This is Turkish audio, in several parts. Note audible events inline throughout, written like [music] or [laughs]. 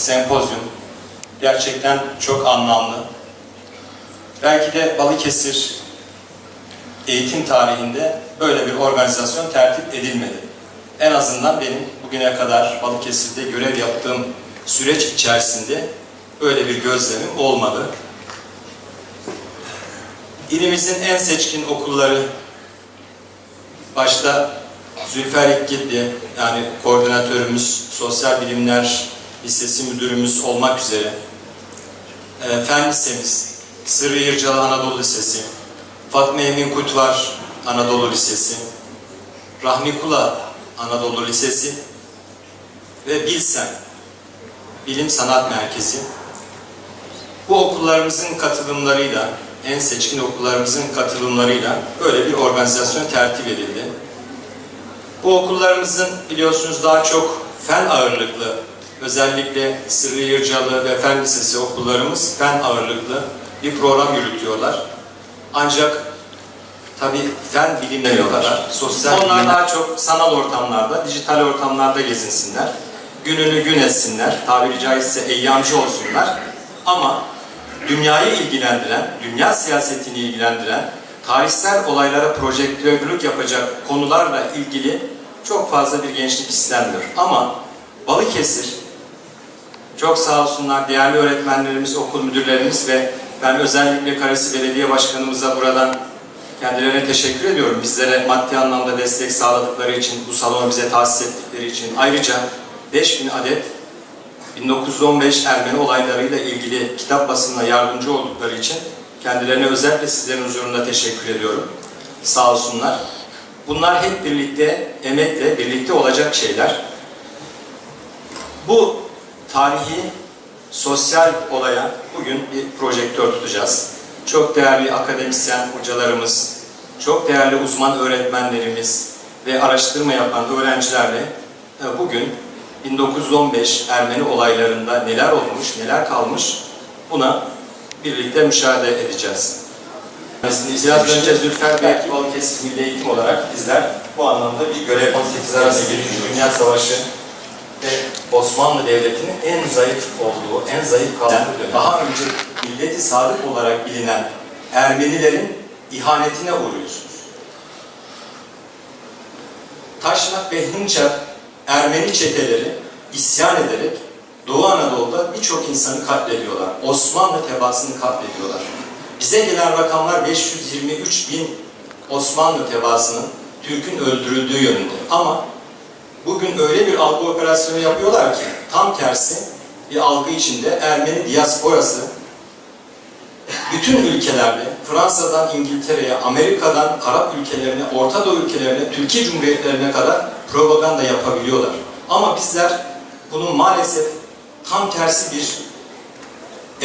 sempozyum gerçekten çok anlamlı. Belki de Balıkesir eğitim tarihinde böyle bir organizasyon tertip edilmedi. En azından benim bugüne kadar Balıkesir'de görev yaptığım süreç içerisinde böyle bir gözlemim olmadı. İlimizin en seçkin okulları başta Zülfer İkkitli yani koordinatörümüz, Sosyal Bilimler Lisesi müdürümüz olmak üzere e, Fen Lisemiz, Sırrı Yırcalı Anadolu Lisesi, Fatma Emin Kutvar Anadolu Lisesi, Rahmi Kula Anadolu Lisesi ve Bilsen Bilim Sanat Merkezi. Bu okullarımızın katılımlarıyla, en seçkin okullarımızın katılımlarıyla böyle bir organizasyon tertip edildi. Bu okullarımızın biliyorsunuz daha çok fen ağırlıklı, özellikle Sırrı Yırcalı ve Fen Lisesi okullarımız fen ağırlıklı bir program yürütüyorlar. Ancak tabii fen bilimleri yapıyorlar. Sosyal Onlar daha çok sanal ortamlarda, dijital ortamlarda gezinsinler. Gününü gün etsinler, tabiri caizse eyyamcı olsunlar. Ama dünyayı ilgilendiren, dünya siyasetini ilgilendiren, tarihsel olaylara projektörlük yapacak konularla ilgili çok fazla bir gençlik istenmiyor. Ama Balıkesir, çok sağ olsunlar değerli öğretmenlerimiz, okul müdürlerimiz ve ben özellikle Karesi Belediye Başkanımıza buradan kendilerine teşekkür ediyorum. Bizlere maddi anlamda destek sağladıkları için, bu salonu bize tahsis ettikleri için. Ayrıca 5000 adet 1915 Ermeni olaylarıyla ilgili kitap basımına yardımcı oldukları için kendilerine özellikle sizlerin huzurunda teşekkür ediyorum. Sağ olsunlar. Bunlar hep birlikte, emekle birlikte olacak şeyler. Bu tarihi, sosyal olaya bugün bir projektör tutacağız. Çok değerli akademisyen hocalarımız, çok değerli uzman öğretmenlerimiz ve araştırma yapan öğrencilerle e, bugün 1915 Ermeni olaylarında neler olmuş, neler kalmış buna birlikte müşahede edeceğiz. Biraz önce Zülfer Bey Balıkesir Milli Eğitim olarak bizler bu anlamda bir görev 18 arası 1. Dünya Savaşı ve Osmanlı Devleti'nin en zayıf olduğu, en zayıf kaldığı dönem. Daha önce milleti sadık olarak bilinen Ermenilerin ihanetine uğruyorsunuz. Taşnak ve Hınçak Ermeni çeteleri isyan ederek Doğu Anadolu'da birçok insanı katlediyorlar. Osmanlı tebaasını katlediyorlar. Bize gelen rakamlar 523 bin Osmanlı tebaasının Türk'ün öldürüldüğü yönünde. Ama bugün öyle bir algı operasyonu yapıyorlar ki tam tersi bir algı içinde Ermeni diasporası bütün ülkelerde Fransa'dan İngiltere'ye, Amerika'dan Arap ülkelerine, Orta Doğu ülkelerine, Türkiye Cumhuriyetlerine kadar propaganda yapabiliyorlar. Ama bizler bunun maalesef tam tersi bir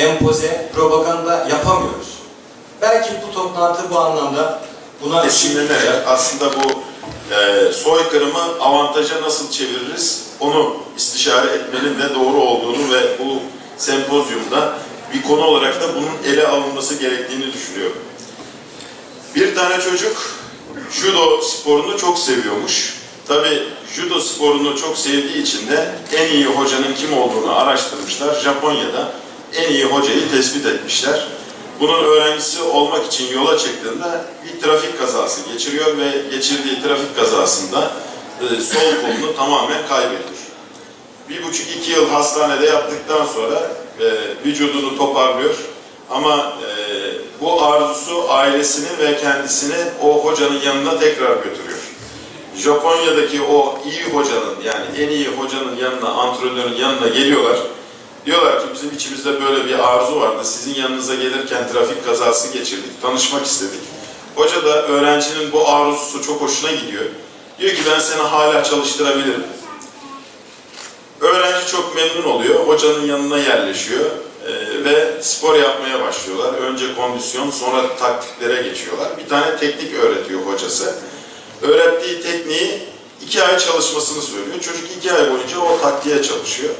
empoze, propaganda yapamıyoruz. Belki bu toplantı bu anlamda buna ışık tutacak. aslında bu e, soykırımı avantaja nasıl çeviririz onu istişare etmenin de doğru olduğunu ve bu sempozyumda bir konu olarak da bunun ele alınması gerektiğini düşünüyorum. Bir tane çocuk judo sporunu çok seviyormuş. Tabi judo sporunu çok sevdiği için de en iyi hocanın kim olduğunu araştırmışlar. Japonya'da en iyi hocayı tespit etmişler. Bunun öğrencisi olmak için yola çıktığında bir trafik kazası geçiriyor ve geçirdiği trafik kazasında e, sol kolunu [laughs] tamamen kaybediyor. Bir buçuk iki yıl hastanede yaptıktan sonra e, vücudunu toparlıyor. Ama e, bu arzusu ailesini ve kendisini o hocanın yanına tekrar götürüyor. Japonya'daki o iyi hocanın yani en iyi hocanın yanına, antrenörün yanına geliyorlar. Diyorlar ki bizim içimizde böyle bir arzu vardı. Sizin yanınıza gelirken trafik kazası geçirdik, tanışmak istedik. Hoca da öğrencinin bu arzusu çok hoşuna gidiyor. Diyor ki ben seni hala çalıştırabilirim. Öğrenci çok memnun oluyor. Hocanın yanına yerleşiyor e, ve spor yapmaya başlıyorlar. Önce kondisyon, sonra taktiklere geçiyorlar. Bir tane teknik öğretiyor hocası. Öğrettiği tekniği iki ay çalışmasını söylüyor. Çocuk iki ay boyunca o taktiğe çalışıyor.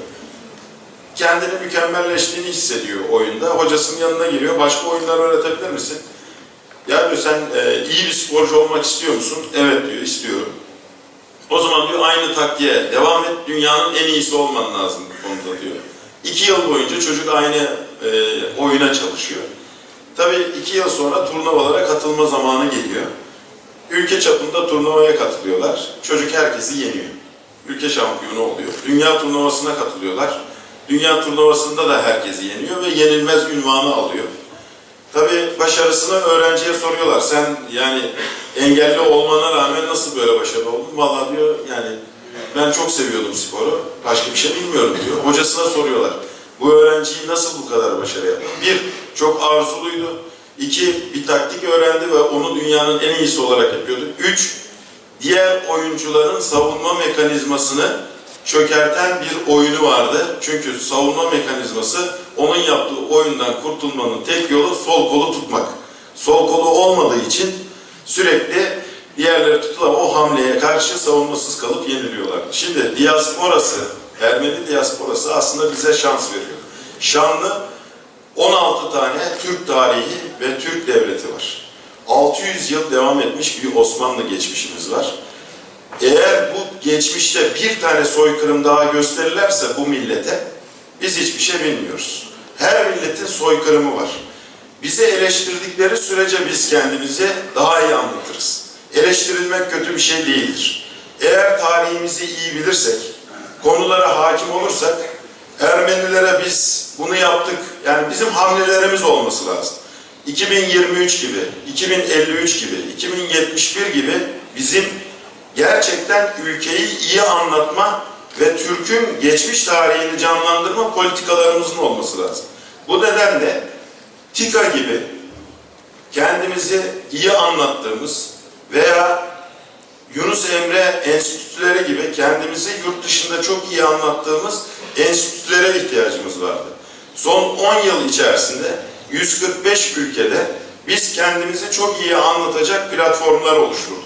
Kendini mükemmelleştiğini hissediyor oyunda. Hocasının yanına giriyor. Başka oyunlar öğretebilir misin? Ya diyor sen e, iyi bir sporcu olmak istiyor musun? Evet diyor, istiyorum. O zaman diyor aynı taktiğe devam et. Dünyanın en iyisi olman lazım bu konuda diyor. İki yıl boyunca çocuk aynı e, oyuna çalışıyor. Tabii iki yıl sonra turnuvalara katılma zamanı geliyor. Ülke çapında turnuvaya katılıyorlar. Çocuk herkesi yeniyor. Ülke şampiyonu oluyor. Dünya turnuvasına katılıyorlar. Dünya turnuvasında da herkesi yeniyor ve yenilmez ünvanı alıyor. Tabii başarısını öğrenciye soruyorlar. Sen yani engelli olmana rağmen nasıl böyle başarılı oldun? Vallahi diyor yani ben çok seviyordum sporu. Başka bir şey bilmiyorum diyor. Hocasına soruyorlar. Bu öğrenciyi nasıl bu kadar başarı yaptı? Bir, çok arzuluydu. İki, bir taktik öğrendi ve onu dünyanın en iyisi olarak yapıyordu. Üç, diğer oyuncuların savunma mekanizmasını çökerten bir oyunu vardı. Çünkü savunma mekanizması onun yaptığı oyundan kurtulmanın tek yolu sol kolu tutmak. Sol kolu olmadığı için sürekli diğerleri tutulan o hamleye karşı savunmasız kalıp yeniliyorlardı. Şimdi diasporası, Ermeni diasporası aslında bize şans veriyor. Şanlı 16 tane Türk tarihi ve Türk devleti var. 600 yıl devam etmiş bir Osmanlı geçmişimiz var. Eğer bu geçmişte bir tane soykırım daha gösterirlerse bu millete biz hiçbir şey bilmiyoruz. Her milletin soykırımı var. Bizi eleştirdikleri sürece biz kendimizi daha iyi anlatırız. Eleştirilmek kötü bir şey değildir. Eğer tarihimizi iyi bilirsek, konulara hakim olursak, Ermenilere biz bunu yaptık, yani bizim hamlelerimiz olması lazım. 2023 gibi, 2053 gibi, 2071 gibi bizim gerçekten ülkeyi iyi anlatma ve Türk'ün geçmiş tarihini canlandırma politikalarımızın olması lazım. Bu nedenle TİKA gibi kendimizi iyi anlattığımız veya Yunus Emre enstitüleri gibi kendimizi yurt dışında çok iyi anlattığımız enstitülere ihtiyacımız vardı. Son 10 yıl içerisinde 145 ülkede biz kendimizi çok iyi anlatacak platformlar oluşturduk.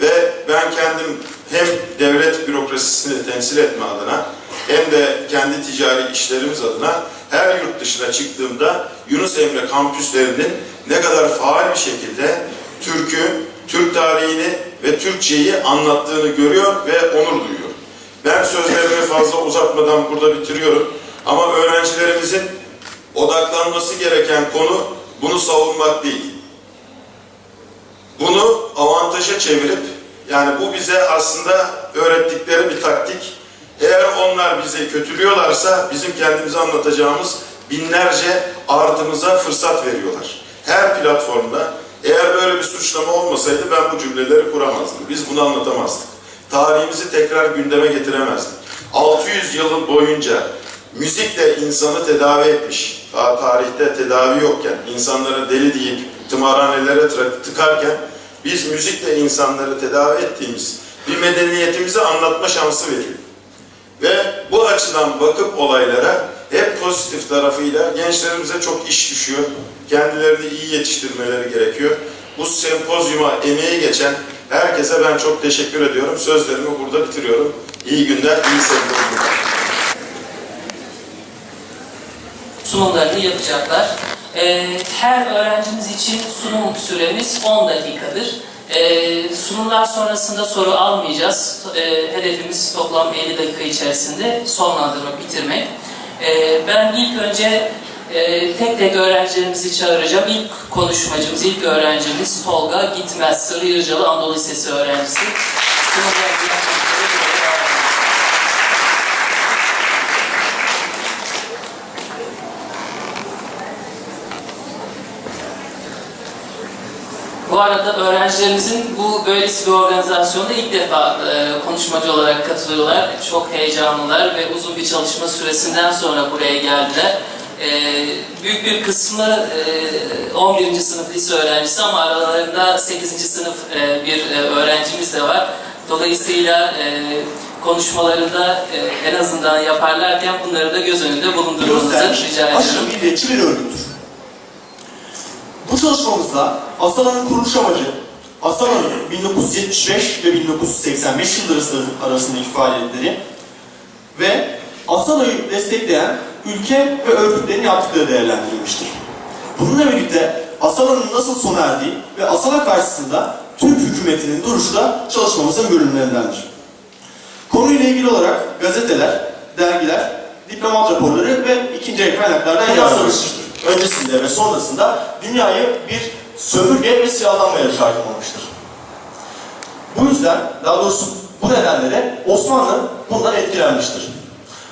Ve ben kendim hem devlet bürokrasisini temsil etme adına hem de kendi ticari işlerimiz adına her yurt dışına çıktığımda Yunus Emre kampüslerinin ne kadar faal bir şekilde Türk'ü, Türk tarihini ve Türkçeyi anlattığını görüyor ve onur duyuyor. Ben sözlerimi fazla uzatmadan burada bitiriyorum. Ama öğrencilerimizin odaklanması gereken konu bunu savunmak değil. Bunu avantaja çevirip yani bu bize aslında öğrettikleri bir taktik. Eğer onlar bizi kötülüyorlarsa bizim kendimize anlatacağımız binlerce ardımıza fırsat veriyorlar. Her platformda eğer böyle bir suçlama olmasaydı ben bu cümleleri kuramazdım. Biz bunu anlatamazdık. Tarihimizi tekrar gündeme getiremezdik. 600 yıl boyunca müzikle insanı tedavi etmiş. Daha tarihte tedavi yokken, insanlara deli deyip tımarhanelere tıkarken biz müzikle insanları tedavi ettiğimiz bir medeniyetimizi anlatma şansı veriyor. Ve bu açıdan bakıp olaylara hep pozitif tarafıyla gençlerimize çok iş düşüyor. Kendilerini iyi yetiştirmeleri gerekiyor. Bu sempozyuma emeği geçen herkese ben çok teşekkür ediyorum. Sözlerimi burada bitiriyorum. İyi günler, iyi sempozyumlar. sunumlarını yapacaklar. Ee, her öğrencimiz için sunum süremiz 10 dakikadır. Ee, sunumlar sonrasında soru almayacağız. Ee, hedefimiz toplam 50 dakika içerisinde sonlandırmak, bitirmek. Ben ilk önce e, tek tek öğrencilerimizi çağıracağım. İlk konuşmacımız, ilk öğrencimiz Tolga Gitmez, Sırrı Yırcalı Anadolu Lisesi öğrencisi. Sunumlarını yapacakları böyle devam ediyor. Bu arada öğrencilerimizin bu böylesi bir organizasyonda ilk defa e, konuşmacı olarak katılıyorlar. Çok heyecanlılar ve uzun bir çalışma süresinden sonra buraya geldiler. E, büyük bir kısmı e, 11. sınıf lise öğrencisi ama aralarında 8. sınıf e, bir e, öğrencimiz de var. Dolayısıyla e, konuşmalarında e, en azından yaparlarken bunları da göz önünde bulundurmanızı rica ediyorum. aşırı milliyetçi bir örgüttür. Bu çalışmamızda Asala'nın kuruluş amacı, Asala'nın 1975 ve 1985 yılları arasında faaliyetleri ve Asala'yı destekleyen ülke ve örgütlerin yaptıkları değerlendirilmiştir. Bununla birlikte Asala'nın nasıl sona erdiği ve Asala karşısında Türk hükümetinin duruşu da çalışmamızın bölümlerindendir. Konuyla ilgili olarak gazeteler, dergiler diplomat raporları ve ikinci el kaynaklardan yansımıştır. Öncesinde ve sonrasında dünyayı bir sömürge ve silahlanmaya şahit olmuştur. Bu yüzden, daha doğrusu bu nedenlere Osmanlı bundan etkilenmiştir.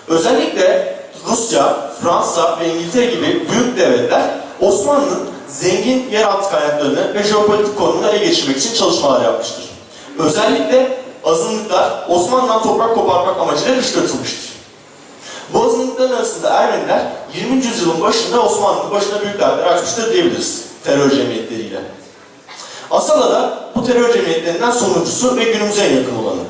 Özellikle Rusya, Fransa ve İngiltere gibi büyük devletler Osmanlı'nın zengin yeraltı kaynaklarını ve jeopolitik konumunu ele geçirmek için çalışmalar yapmıştır. Özellikle azınlıklar Osmanlı'dan toprak koparmak amacıyla dışlatılmıştır. Bu azınlıkların arasında Ermeniler 20. yüzyılın başında Osmanlı'nın başına büyük dertler açmıştır diyebiliriz terör cemiyetleriyle. Asala da bu terör cemiyetlerinden sonuncusu ve günümüze en yakın olanı.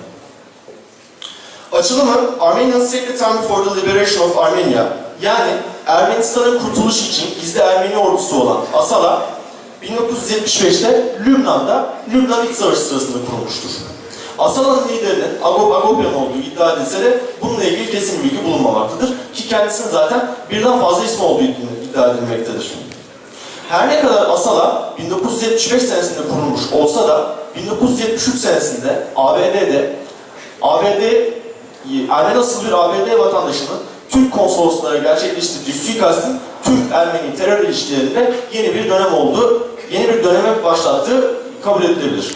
Açılımı Armenian Secret Army for the Liberation of Armenia yani Ermenistan'ın kurtuluşu için gizli Ermeni ordusu olan Asala 1975'te Lübnan'da Lübnan İç Savaşı sırasında kurulmuştur. Asala'nın liderinin Agop Agopyan olduğu iddia edilse de bununla ilgili kesin bilgi bulunmamaktadır ki kendisinin zaten birden fazla ismi olduğu iddia edilmektedir. Her ne kadar Asala 1975 senesinde kurulmuş olsa da 1973 senesinde ABD'de ABD Ermeni asıl bir ABD vatandaşının Türk konsolosluğuna gerçekleştirdiği suikastin Türk-Ermeni terör ilişkilerinde yeni bir dönem oldu, yeni bir döneme başlattığı kabul edilebilir.